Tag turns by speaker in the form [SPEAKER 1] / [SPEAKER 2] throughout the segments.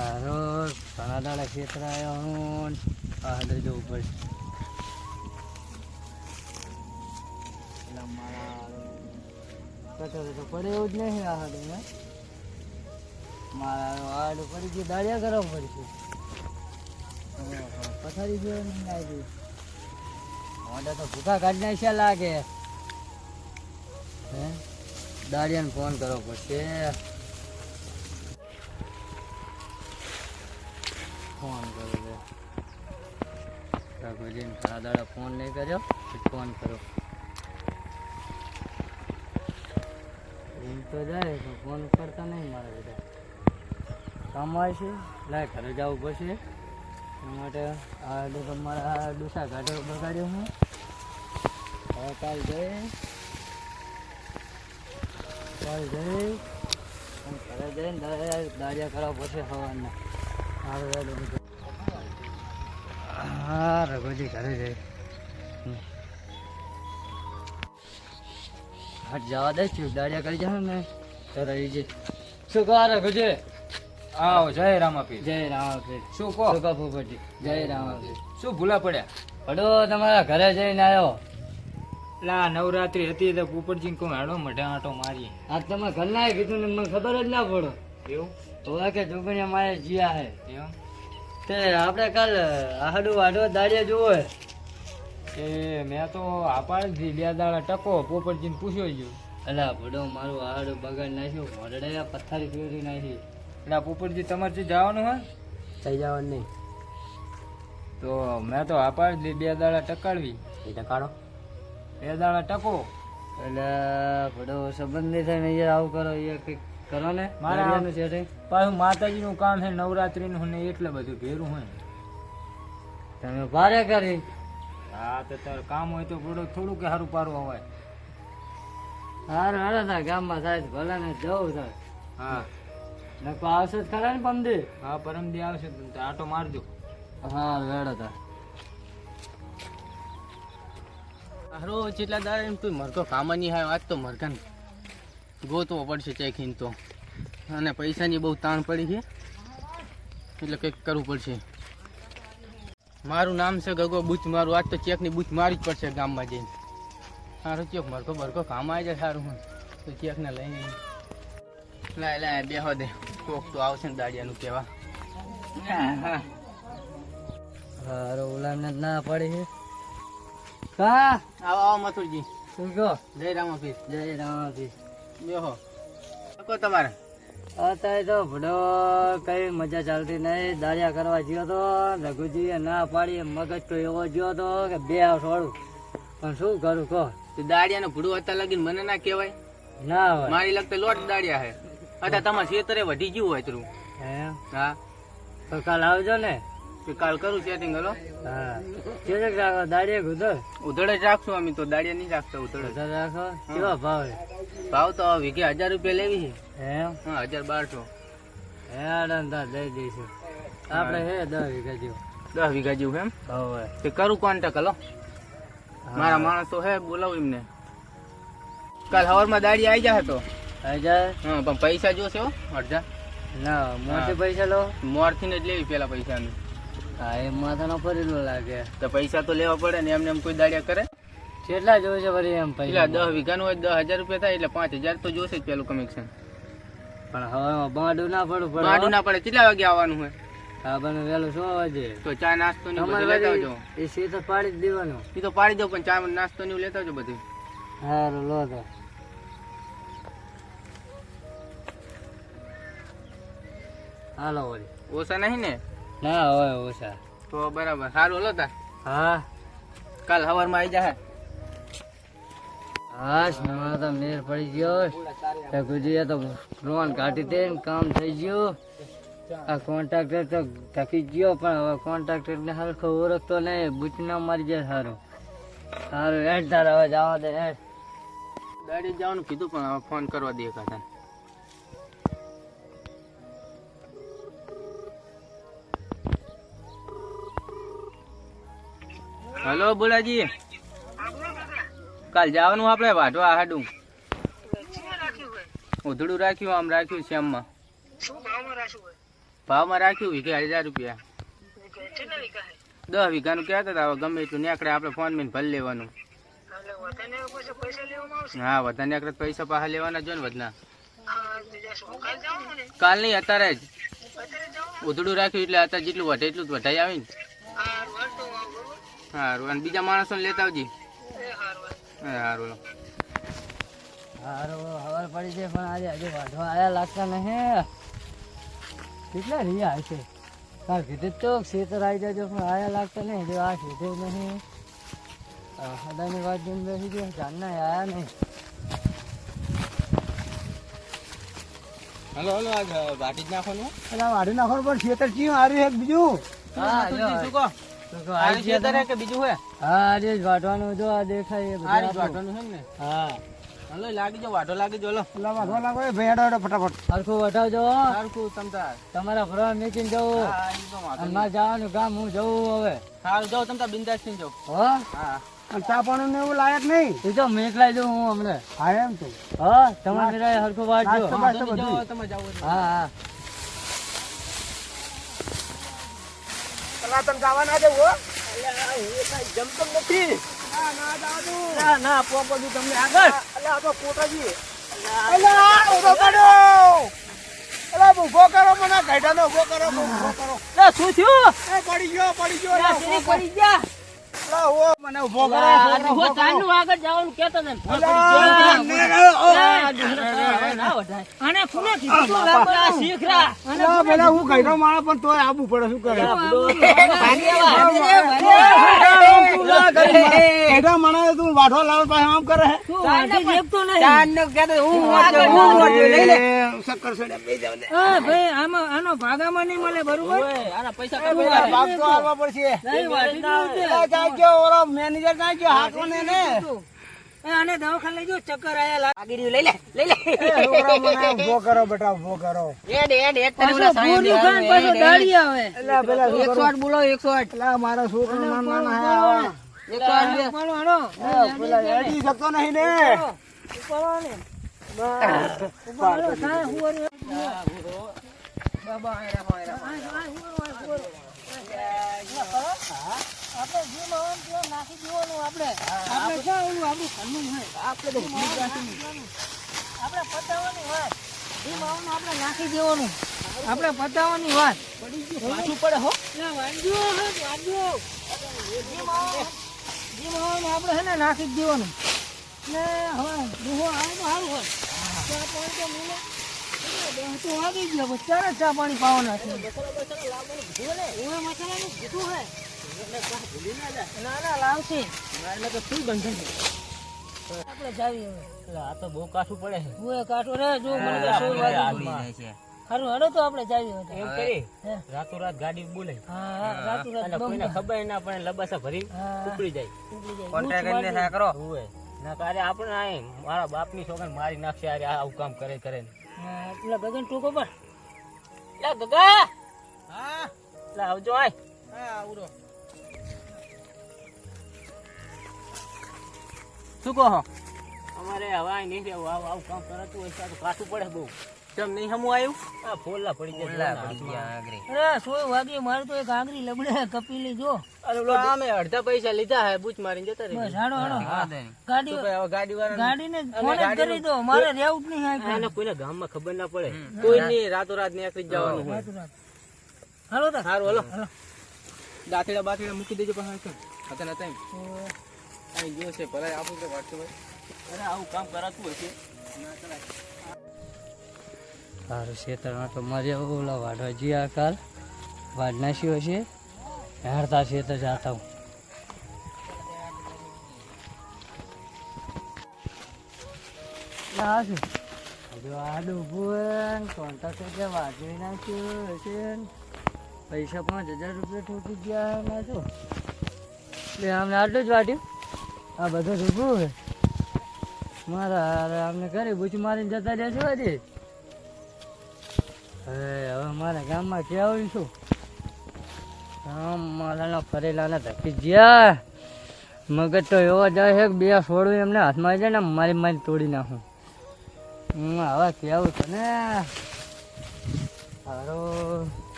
[SPEAKER 1] હારો ઘણા દાડા ખેતર આવ્યો હું હાડે જવું પડશે તો પડે એવું જ નહીં આ હાડે મારા હાડું પડી ગયું, દાળિયા કરવા પડશે પથારી ગયો નહીં તો ભૂખા કાઢી નાખ્યા લાગે. હે? દાળિયાને ફોન કરવો પડશે. રઘુજીને ઘણા દાડા ફોન નહીં કર્યો ફોન કરો તો જાય, પણ ફોન કરતા નહીં મારા બધા. કમાય છે, લાય ઘરે જવું પડશે. એના માટે આ તો મારા ડોસા ઘાટો બગાડ્યો હું. હવે કાલ જઈ. કાલ જઈ. ઘરે જઈને દાડિયા કરવા પડશે સવારના બધું. હા રઘુજી ઘરે જઈ. હાટ જવા દે છું કરી જાવ ને. તો રહી જઈ શું કહો રઘુજી
[SPEAKER 2] આવો જય રામાપી
[SPEAKER 1] જય રામાપી
[SPEAKER 2] શું કહો?
[SPEAKER 1] શું કહો ફૂફાજી જય રામાપીર.
[SPEAKER 2] શું ભૂલા પડ્યા?
[SPEAKER 1] હડો તમારા ઘરે જઈને આવ્યો
[SPEAKER 2] લા નવરાત્રી હતી તો પોપટજી કહું હાડો મઢે આંટો મારીએ.
[SPEAKER 1] આ તમે ઘરના કીધું ને મને ખબર જ ના પડો.
[SPEAKER 2] એવું?
[SPEAKER 1] તો કે જોગણિયા મારે જીયા હે.
[SPEAKER 2] એમ
[SPEAKER 1] તે આપણે કાલ આડું વાડો દાડિયા જોવો કે
[SPEAKER 2] એ મેં તો આપાડ દી બે દાડા ટકો પોપટજીને પૂછ્યો ગયો.
[SPEAKER 1] અલા ભડો મારું આડું બગાડ નાખ્યું. મોઢડે પથ્થારી ફેરી નાખી.
[SPEAKER 2] એટલે પોપટજી તમારે જે જવાનું હોય
[SPEAKER 1] થઈ જવાનું નહીં.
[SPEAKER 2] તો મેં તો આપાડ દી બે દાડા ટકાડવી.
[SPEAKER 1] એ ટકાડો
[SPEAKER 2] બે દાડા ટકો.
[SPEAKER 1] એટલે ભડો સંબંધી થઈને અહીંયા આવું કરો એ કંઈક કરો ને
[SPEAKER 2] મારા-. પાછું માતાજીનું કામ છે નવરાત્રીનું ને એટલે બધું ઘેરું હોય
[SPEAKER 1] તમે ભારે કરી.
[SPEAKER 2] હા તો તારું કામ હોય તો પ્રોડક્ટ થોડું કે સારું પારું હોય
[SPEAKER 1] સારું હાલો થાય ગામમાં થાય તો ભલે ને જવું થાય.
[SPEAKER 2] હા.
[SPEAKER 1] નકો આવશે જ ખરા ને પમદી
[SPEAKER 2] હા પરમદી આવશે તો આટો મારજો.
[SPEAKER 1] હા વેડો થાય
[SPEAKER 3] હારો જેટલા દાડા એમ તું મરઘો કામ નહીં આવ્યો આજ તો મરઘાને. ગોતવો પડશે ચેકિંગ તો. અને પૈસાની બહુ તાણ પડી છે. એટલે કંઈક કરવું પડશે. મારું નામ છે ગગો બૂચ મારું આજ તો ચેકની બૂચ મારી જ પડશે ગામમાં જઈને. સારું ચેક મરકો મરઘો કામ આવી જાય સારું તો ચેકને લઈને લાય લાય બેહો દે. કોક તો આવશે ને દાડિયાનું કહેવા.
[SPEAKER 1] હારો ઓલાને ના પડે છે હા
[SPEAKER 3] આવો આવો મથુરજી.
[SPEAKER 1] શું કહો?
[SPEAKER 3] જય રામાપીર
[SPEAKER 1] જય રામાપીર.
[SPEAKER 3] બેહો. તમારે?
[SPEAKER 1] અત્યારે તો ભડો કઈ મજા ચાલતી નહીં દાળિયા કરવા ગયો તો રઘુજીએ ના પાડી મગજ તો એવો ગયો તો કે બે છોડું પણ શું કરું કહો?
[SPEAKER 3] તો દાડિયાનું ભૂડું અત્યારે લગીને મને ના કહેવાય?
[SPEAKER 1] ના હોય.
[SPEAKER 3] મારી લગતે લોટ દાળિયા હે અત્યારે તમારે ખેતરે વધી ગયું હોય તું
[SPEAKER 1] હે
[SPEAKER 3] હા.
[SPEAKER 1] તો કાલ આવજો ને.
[SPEAKER 3] તો કાલ કરું સેટિંગ હલો?
[SPEAKER 1] હા. ચેજક રાખો દાડિયા ગુદર
[SPEAKER 3] ઉધડે જ રાખશું અમે તો દાડિયા નહીં રાખતા ઉધડે
[SPEAKER 1] ગુદર રાખો? કેવા ભાવ
[SPEAKER 3] ભાવ તો વીઘે હજાર રૂપિયા લેવી છે.
[SPEAKER 1] એમ?
[SPEAKER 3] હા હજાર બારસો.
[SPEAKER 1] હેડન તાર દઈ દઈશું. આપણે હે દસ વીઘા જેવું.
[SPEAKER 3] દસ વીઘા જેવું એમ?
[SPEAKER 1] હવે.
[SPEAKER 3] તે કરું કોન્ટેક હલો? મારા માણસો હે બોલાવું એમને. કાલ હવારમાં દાડી આવી જાય તો?
[SPEAKER 1] જાય?
[SPEAKER 3] હા પણ પૈસા જોશે હો અડધા.
[SPEAKER 1] ના મોરથી પૈસા લો.
[SPEAKER 3] મોરથી જ લેવી પેલા પૈસાની.
[SPEAKER 1] હા એ માથાનો ફરેલો લાગે.
[SPEAKER 3] તો પૈસા તો લેવા પડે ને એમને એમ કોઈ દાડિયા કરે?
[SPEAKER 1] કેટલા જોવે છે વળી એમ પૈસા?
[SPEAKER 3] દસ વીઘાનું હોય દસ હજાર રૂપિયા થાય એટલે પાંચ હજાર તો જોશે જ પેલું કમિશન.
[SPEAKER 1] પણ હવે બાંડું ના પડવું પડે
[SPEAKER 3] માડું ના પડે કેટલા વાગે આવવાનું હોય?
[SPEAKER 1] હા બને વહેલું શું વાજે
[SPEAKER 3] તો ચા નાસ્તો ને બધું લેતા આવજો.
[SPEAKER 1] પાડી જ દેવાનું.
[SPEAKER 3] એ તો પાડી દઉં પણ ચા નાસ્તો ને લેતા આવજો બધું.
[SPEAKER 1] હારું લો તો. હાલો
[SPEAKER 3] ઓછા નહીં ને?
[SPEAKER 1] ના હોય ઓછા
[SPEAKER 3] તો બરાબર સારું હલો તા.
[SPEAKER 1] હા.
[SPEAKER 3] કાલ સવારમાં આવી જાય
[SPEAKER 1] હાશ મને તો મેર પડી ગયો ગુજરીએ તો લોન કાઢી દે કામ થઈ ગયું. આ કોન્ટ્રાક્ટર તો થકી ગયો પણ હવે કોન્ટ્રાક્ટર ને હરખો ઓળખતો નહીં. બુચ ના મારી જાય સારું સારું એડ તારા હવે જવા દે એડ
[SPEAKER 3] દાડી જવાનું કીધું પણ હવે ફોન કરવા દે કાકા હલો, બોલાજી. કાલ જવાનું આપણે વાઢવા હાડું ઉધડું રાખ્યું, આમ રાખ્યું શ્યામમાં. ભાવમાં રાખ્યું, વીઘે હજાર રૂપિયા. દસ વીઘાનું કહેતા હતા ગમે એટલું નેકડે આપણે ફોન મેં ભલે લેવાનું. હા, વધારે નેકડે પૈસા પાછા લેવાના જો ને વધના કાલ નહીં, અત્યારે જ. ઉધડું રાખ્યું એટલે અત્યારે જેટલું વધે એટલું જ વધાઈ આવે ને. સારું અને બીજા માણસોને લેતા આવજી. હા સારું
[SPEAKER 1] હારો હવાર પડી છે પણ આજે હજુ વાંધો આયા લાગતા નહીં. કેટલા રહ્યા હશે? કાલ કીધું તો ખેતર આવી જજો પણ આયા લાગતા નહીં. જો આ કીધું નહીં. અદાની વાત જોઈને બેસી ગયો જાનના આયા નહીં.
[SPEAKER 3] હલો હલો આજ વાટી જ નાખવાનું.
[SPEAKER 4] એટલે વાઢી નાખવાનું પણ ખેતર ચીયું હાર્યું એક બીજું?
[SPEAKER 1] હા
[SPEAKER 3] શું કહો? હે કે બીજું હે?
[SPEAKER 1] હા આજે જ વાટવાનું જો આ દેખાય એ બધું
[SPEAKER 3] આ રીત
[SPEAKER 1] આપણું.
[SPEAKER 3] વાટવાનું છે ને?
[SPEAKER 1] હા.
[SPEAKER 3] હલો લાગી જાઓ વાટો લાગી જાઓ લો.
[SPEAKER 4] પેલા વાઢવા લાગો એ ભેડો હેડો ફટાફટ.
[SPEAKER 1] હરખું વટાવજો.
[SPEAKER 3] સારું તમ
[SPEAKER 1] તમારા ફરવા મેકીને જવું.
[SPEAKER 3] હા ઈ તો
[SPEAKER 1] જવાનું કામ હું જવું હવે.
[SPEAKER 3] હાલ જાઓ તમ તાર બિંદાસ થઈ જાઓ.
[SPEAKER 1] હો?
[SPEAKER 3] હા.
[SPEAKER 4] એવું લાયક નહીં?
[SPEAKER 1] એ તો મેકલાઈ દઉં હું હમણાં
[SPEAKER 4] હા એમ તો.
[SPEAKER 1] હા તમારે મેરા હરખું
[SPEAKER 3] વાત
[SPEAKER 4] જો
[SPEAKER 3] તમે. જાઓ તમે
[SPEAKER 1] હા. હા
[SPEAKER 4] ગાવા ના જવું હો.
[SPEAKER 3] જમતો નથી
[SPEAKER 4] ના ના દાદુ
[SPEAKER 3] ના ના પોપડું તમને આગળ.
[SPEAKER 4] અલ્યા આ તો કોટાજી અલ્યા ઊભો કરો અલ્યા ઊભો કરો મને ગાઈડાનો ઊભો કરો ઊભો કરો.
[SPEAKER 3] શું થયું?
[SPEAKER 4] એ પડી ગયો પડી ગયો.
[SPEAKER 3] પડી ગયા?
[SPEAKER 4] અલ્યા, ઓ મને ઊભો કરો
[SPEAKER 3] આ
[SPEAKER 4] છોકરો, ઊભો કરો.
[SPEAKER 3] આગળ જવાનું કહેતા ને.
[SPEAKER 4] અલ્યા, ને, ને, ઓ,
[SPEAKER 3] આ ડોહો હવે ના વઢાય. આ શીખરા.
[SPEAKER 4] અલ્યા, પેલા હું ગાઈડો માણસ પણ તોય આબુ પડે શું કરે ગાઈડો માણસ તું વાઢો લાવ પાસે આમ કરે હે
[SPEAKER 3] કહેતા હતા, હું વાંચ્યો, હું વાંચ્યો, લઈ લે.
[SPEAKER 4] શક્કર છે બે જાવ ને.
[SPEAKER 3] ઓય, આના પૈસા
[SPEAKER 4] ભાગ તો આલવા પડશે મેનેજર જાગજો, હાથોને ને.
[SPEAKER 3] આગળીયું લઈ લે, લઈ લે.
[SPEAKER 4] છોકરા મને ઊભો કરો બેટા ઊભો કરો.
[SPEAKER 3] એડ એડ એક તને ઓલા સાહેબ ને પાછો દાડી આવે.
[SPEAKER 4] એટલે પેલા
[SPEAKER 3] એકસો
[SPEAKER 4] છોકરો
[SPEAKER 3] આઠ બોલો એકસો આઠ
[SPEAKER 4] એટલે મારો છોકરો નાના ના હે આવા.
[SPEAKER 3] એકસો આઠ બે.
[SPEAKER 4] એ પેલા એડી શકતો નહીં ને.
[SPEAKER 1] આપણે પતાવવાની વાત.
[SPEAKER 3] પાછું પડે હો.
[SPEAKER 1] આપણે છે ને નાખી જ દેવાનું. ને હવે ડોહો આવે તો સારું હોય. ચા પાણી તો દસ તો વાગી ગયો ચારે ચા પાણી પાવાના છે? મસાલાનું ભૂતું ના ના લાવશે.
[SPEAKER 3] એટલે તો શું બંધન?
[SPEAKER 1] આપણે જાવી હવે.
[SPEAKER 3] એટલે આ તો બહુ કાઠું પડે છે.
[SPEAKER 1] ઓવે કાઢો રે જો મને તો સોળ વાગી. ગયું. સારું હેડો તો આપણે જાવી હવે.
[SPEAKER 3] એમ કરી રાતોરાત ગાડી બોલે.
[SPEAKER 1] હા હા
[SPEAKER 3] એટલે કોઈને ખબર ના પડે લબાસા ભરી ઉપડી જાય.
[SPEAKER 1] ઉપડી જાય.
[SPEAKER 3] હોવે. ના તારે આપણે આય મારા બાપની છોકરાને મારી નાખશે અરે આ આવું કામ કરે કરે ને.
[SPEAKER 1] હા, પેલા ગગન ટૂંકો પર
[SPEAKER 3] લે ગગા! લે આવજો આય. શું કહો અમારે હવે નહીં રહેવું. આવું આવું કામ કરતું હોય તો આ કાઠું પડે બહુ. કેમ નહીં હમું આવ્યું આ ફોલ્લા પડી જાય
[SPEAKER 1] અરે સોય વાગી મારે તો એક આંગળી લબડે કપીલી જો
[SPEAKER 3] અરે ઓલો આમે અડધા પૈસા લીધા હે બૂચ મારીને જતા રહી.
[SPEAKER 1] બસ હાડો હાડો. ગાડી
[SPEAKER 3] હવે ગાડી વાળા
[SPEAKER 1] ગાડીને ફોન કરી દો મારે રહેવું જ નહીં આ
[SPEAKER 3] આને કોઈને ગામમાં ખબર ના પડે. કોઈ નહીં રાતો રાત નીકળી જવાનું હોય.
[SPEAKER 1] હાલો તા
[SPEAKER 3] સારું હલો. દાંતેડા બાતેડા મૂકી દેજો હતા નતા એમ અહીં ગયો છે ભલે આપું તો વાંચતો અરે આવું કામ કરાતું હોય
[SPEAKER 1] સારું ખેતરમાં તો મારે ઓલા વાઢવા જ્યાં કાલ. વાઢ નાખ્યો હશે. હેરતા ખેતર જાતા હું. ના છે કોન્ટ્રાક્ટર કે વાઢી નાખ્યું હશે પૈસા પાંચ હજાર રૂપિયા ઠોકી ગયા ના તો. એટલે આમ આટલું જ વાટ્યું આ બધું રૂપું હે? મારા અમને ઘરે બૂચ મારીને જતા રહેશે હજી હવે હવે મારા ગામમાં કેવું છું ગામ મારાના ફરેલાના ધકી ગયા મગજ તો એવો જાય છે બે છોડું એમને હાથમાં આવી જાય ને મારી મારી તોડી નાખું. હું હવે કેવું છું ને હારો,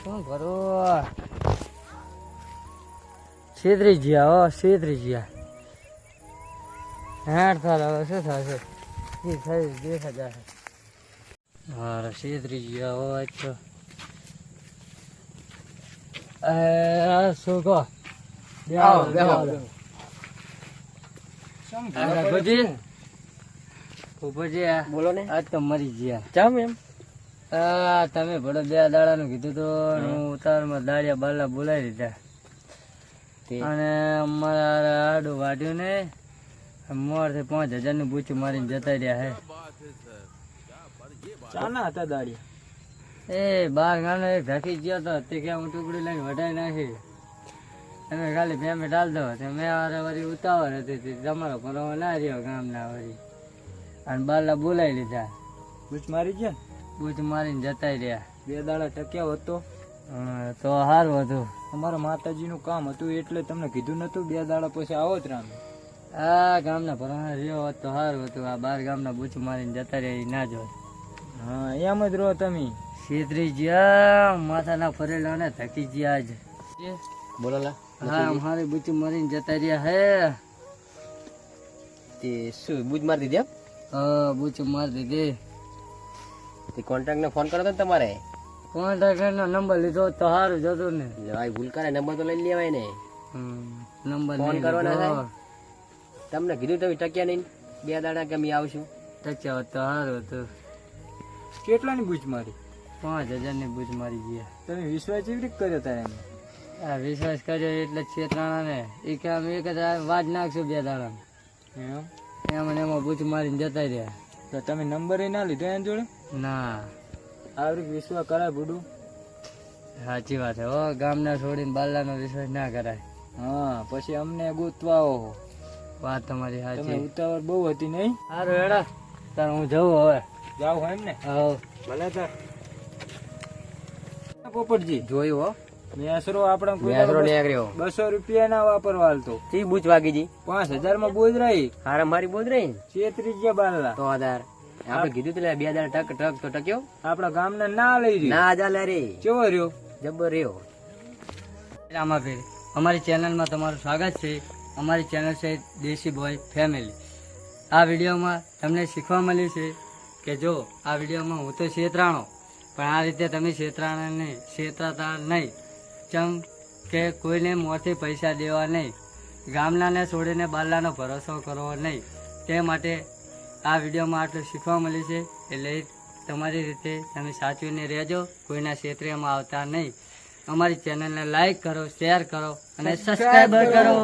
[SPEAKER 1] શું કરું? છેતરી ગયા હો, છેતરી ગયા હાર થાલ હવે શું થશે? એ થઈ દેખા જાય હા ગયા તો. શું કહો?
[SPEAKER 3] બોલો ને.
[SPEAKER 1] આજ તો મરી ગયા.
[SPEAKER 3] ચામ એમ.
[SPEAKER 1] આ તમે ભડો બે દાડાનું કીધું તો હું. ઉતાવળમાં દાડિયા બાલા બોલાવી દીધા. અને અમારા આડું વાઢ્યું ને મોરથી પાંચ હજારનું બૂચું મારીને જતા રહ્યા હે.
[SPEAKER 2] ચાના હતા દાડિયા?
[SPEAKER 1] એ બાર ગામનો એક ઢાકી ગયો તો તે કે હું ટુકડી લઈને વઢાઈ નાખી. તમે ખાલી પેમેન્ટ હાલ દો તે મેં વારે વારી ઉતાવળ હતી. તમારો ભરવા ના રહ્યો ગામના વળી. અને બારલા બોલાવી લીધા.
[SPEAKER 2] બૂચ મારી ગયા
[SPEAKER 1] બૂચ મારીને જતા રહ્યા.
[SPEAKER 2] બે દાડા ટક્યા હતો
[SPEAKER 1] તો? સારું હતું.
[SPEAKER 2] અમારા માતાજીનું કામ હતું એટલે તમને કીધું નતું બે દાડા પછી આવો જ રામ.
[SPEAKER 1] આ ગામના ભરવા રહ્યો હોત તો સારું હતું. આ બાર ગામના બૂચ મારીને જતા રહે ના જોત.
[SPEAKER 2] હા એમ જ રહો તમે.
[SPEAKER 1] છેતરી ગયા માથાના ફરેલા ને થકી ગયા જ
[SPEAKER 3] બોલો
[SPEAKER 1] હા અમારે બૂચ મારીને જતા રહ્યા હે.
[SPEAKER 3] તે શું બૂચ મારી દીધી
[SPEAKER 1] હા બૂચ મારી દીધી.
[SPEAKER 3] તે કોન્ટ્રાક્ટ ને ફોન કર્યો હતો ને તમારે?
[SPEAKER 1] કોન્ટ્રાક્ટર નો નંબર લીધો તો સારું જતો ને.
[SPEAKER 3] ભાઈ ભૂલ કરે નંબર તો લઈ લેવાય ને.
[SPEAKER 1] નંબર
[SPEAKER 3] ફોન કરવાના થાય? તમને કીધું તમે ટક્યા નહીં. બે દાડા કે અમે આવશું
[SPEAKER 1] ટક્યા હોત તો સારું હતું.
[SPEAKER 2] કેટલાની બૂચ મારી?
[SPEAKER 1] પાંચ હજારની બૂચ મારી ગયા.
[SPEAKER 2] તમે વિશ્વાસ એવી રીતે કર્યો તારે
[SPEAKER 1] આ વિશ્વાસ કર્યો એટલે છેતરાણા ને એ કે અમે એક જ વાજ નાખશું બે દાડા
[SPEAKER 2] એમ?
[SPEAKER 1] અને એમાં બૂચ મારીને જતા રહ્યા.
[SPEAKER 2] તો તમે નંબર એ ના લીધો એના જોડે?
[SPEAKER 1] ના.
[SPEAKER 2] આવી વિશ્વાસ કરાય બુડું.
[SPEAKER 1] સાચી વાત છે હો. ગામના છોડીને બાલ્લાનો વિશ્વાસ ના કરાય.
[SPEAKER 2] હા પછી અમને ગોતવા આવો.
[SPEAKER 1] વાત તમારી
[SPEAKER 2] તમે
[SPEAKER 1] સાચી
[SPEAKER 2] ઉતાવળ બહુ હતી નહીં?
[SPEAKER 1] સારું હેડા. તાર હું જઉં હવે.
[SPEAKER 2] જાવ એમ ને
[SPEAKER 1] હવ.
[SPEAKER 2] ભલે તાર. પોપટજી.
[SPEAKER 3] જોયું હો.
[SPEAKER 2] મેસરો આપણે
[SPEAKER 3] મેસરો નીકળ્યો.
[SPEAKER 2] બસો રૂપિયા ના વાપરવા હાલતો.
[SPEAKER 3] ચી બૂચ વાગી
[SPEAKER 2] પાંચ હજારમાં
[SPEAKER 3] હારા મારી
[SPEAKER 2] છેત્રીસ જે બારલા.
[SPEAKER 3] તો આધાર. આપણે કીધું તું બે દાડા ટક ટક તો ટક્યો.
[SPEAKER 2] આપડા ગામના ના લઈ
[SPEAKER 3] ના ચાલે રે.
[SPEAKER 2] કેવો રહ્યો?
[SPEAKER 3] જબર રહ્યો.
[SPEAKER 1] ફેર. અમારી ચેનલમાં તમારું સ્વાગત છે. અમારી ચેનલ છે દેશી બોય ફેમિલી આ વિડીયોમાં તમને શીખવા મળ્યું છે કે જો આ વિડીયોમાં હું તો શેતરાણો પણ આ રીતે તમે શેતરાણાને શેતરાતા નહીં. ચમ કે કોઈને મોંથી પૈસા દેવા નહીં. ગામનાને છોડીને બાલાનો ભરોસો કરવો નહીં. તે માટે આ વિડીયોમાં આટલું શીખવા મળ્યું છે એટલે તમારી રીતે તમે સાચવીને રહેજો કોઈના ક્ષેત્રમાં આવતા નહીં. અમારી ચેનલને લાઈક કરો શેર કરો અને સબસ્ક્રાઈબ કરો.